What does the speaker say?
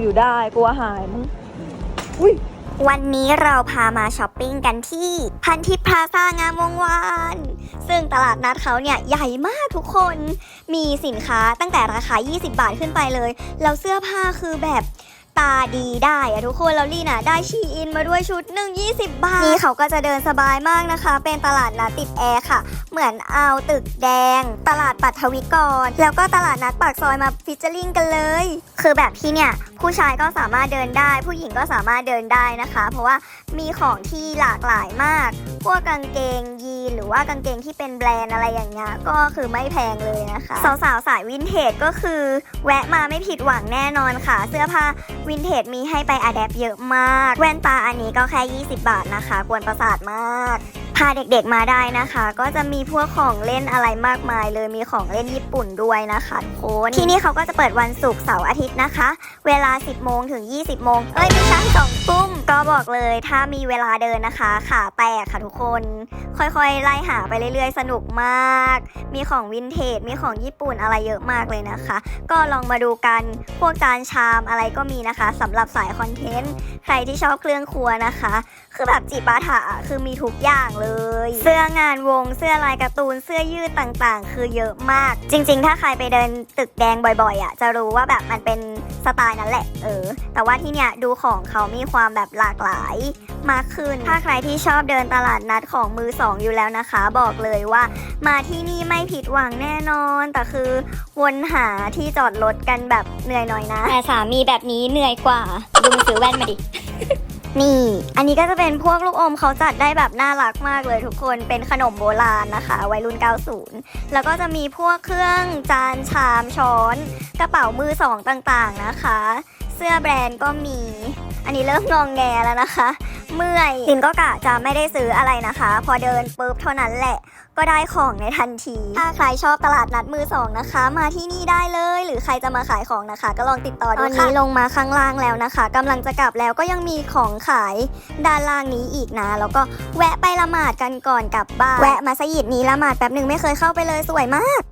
อยู่ได้กลัวหายมั้งอุ้ยวันนี้เราพามาช้อปปิ้งกันที่พันทิพย์พลาซ่างามวงวาน ซึ่งตลาดนัดเขาเนี่ยใหญ่มากทุกคน มีสินค้าตั้งแต่ราคา 20 บาทขึ้นไปเลย แล้วเสื้อผ้าคือแบบ ตาดีได้อะทุกคนแล้วลี่น่ะได้ชีอินมาด้วยชุดหนึ่ง20 บาท นี่เขาก็จะเดินสบายมากนะคะ เป็นตลาดนัดติดแอร์ค่ะ เหมือนเอาตึกแดง ตลาดปัทวิกร แล้วก็ตลาดนัดปากซอยมาฟิชเจอร์ลิงกันเลย คือแบบที่เนี่ยผู้ชายก็สามารถเดินได้ ผู้หญิงก็สามารถเดินได้นะคะ เพราะว่ามีของที่หลากหลายมาก พวกกางเกงยีนหรือว่ากางเกงที่เป็นแบรนด์อะไรอย่างเงี้ยก็คือไม่แพงเลยนะคะ สาวๆสายวินเทจก็คือ แวะมาไม่ผิดหวังแน่นอนค่ะ เสื้อผ้าวินเทจมีให้ไปอะแดปเยอะมาก แว่นตาอันนี้ก็แค่ 20 บาทนะคะ กวนประสาทมาก พาเด็กๆมาได้นะคะ ก็จะมีพวกของเล่นอะไรมากมาย เลยมีของเล่นญี่ปุ่นด้วยนะคะทุกคนที่นี่เขาก็จะเปิดวันศุกร์เสาร์อาทิตย์นะคะ เวลา 10 โมงถึง 20 โมง เอ้ยไม่ใช่2ทุ่มก็บอกเลยถ้ามีเวลาเดินนะคะขาแตกค่ะทุกคน ค่อยๆ ไล่หาไปเรื่อยๆ สนุกมาก มีของวินเทจมีของญี่ปุ่นอะไรเยอะมากเลยนะคะ ก็ลองมาดูกันพวกจานชามอะไรก็มีนะคะสำหรับสายคอนเทนต์ใครที่ชอบเครื่องครัวนะคะ คือแบบจิปาถะคือมีทุกอย่างเลยเสื้องานวง เสื้อลายการ์ตูน เสื้อยืดต่างๆ คือเยอะมาก จริง ๆ ถ้าใครไปเดินตึกแดงบ่อยๆอะจะรู้ว่าแบบมันเป็นสไตล์นั้นแหละ เออ แต่ว่าที่เนี่ยดูของเขามีความแบบหลากหลายมากขึ้น ถ้าใครที่ชอบเดินตลาดนัดของมือสองอยู่แล้วนะคะ บอกเลยว่า มาที่นี่ไม่ผิดหวังแน่นอน แต่คือวนหาที่จอดรถกันแบบเหนื่อยหน่อยนะ แต่สามีแบบนี้เหนื่อยกว่าดูมือซื้อแว่นมาดิ นี่ อันนี้ก็จะเป็นพวกลูกอมเขาจัดได้แบบน่ารักมากเลยทุกคน เป็นขนมโบราณนะคะ วัยรุ่น 90 แล้วก็จะมีพวกเครื่องจานชามช้อน กระเป๋ามือสองต่างๆนะคะ เสื้อแบรนด์ก็มี อันนี้เริ่มงองแงแล้วนะคะ เมื่อยลินก็กะจะไม่ได้ซื้ออะไรนะคะ พอเดินปุ๊บเท่านั้นแหละ ก็ได้ของในทันที ถ้าใครชอบตลาดนัดมือสองนะคะ มาที่นี่ได้เลย หรือใครจะมาขายของนะคะ ก็ลองติดต่อดูค่ะตอนนี้ลงมาข้างล่างแล้วนะคะกำลังจะกลับแล้วก็ยังมีของขายด้านล่างนี้อีกนะ แล้วก็แวะไปละหมาดกันก่อนกลับบ้านแวะมัสยิดนี้ละหมาดแป๊บหนึ่งไม่เคยเข้าไปเลยสวยมาก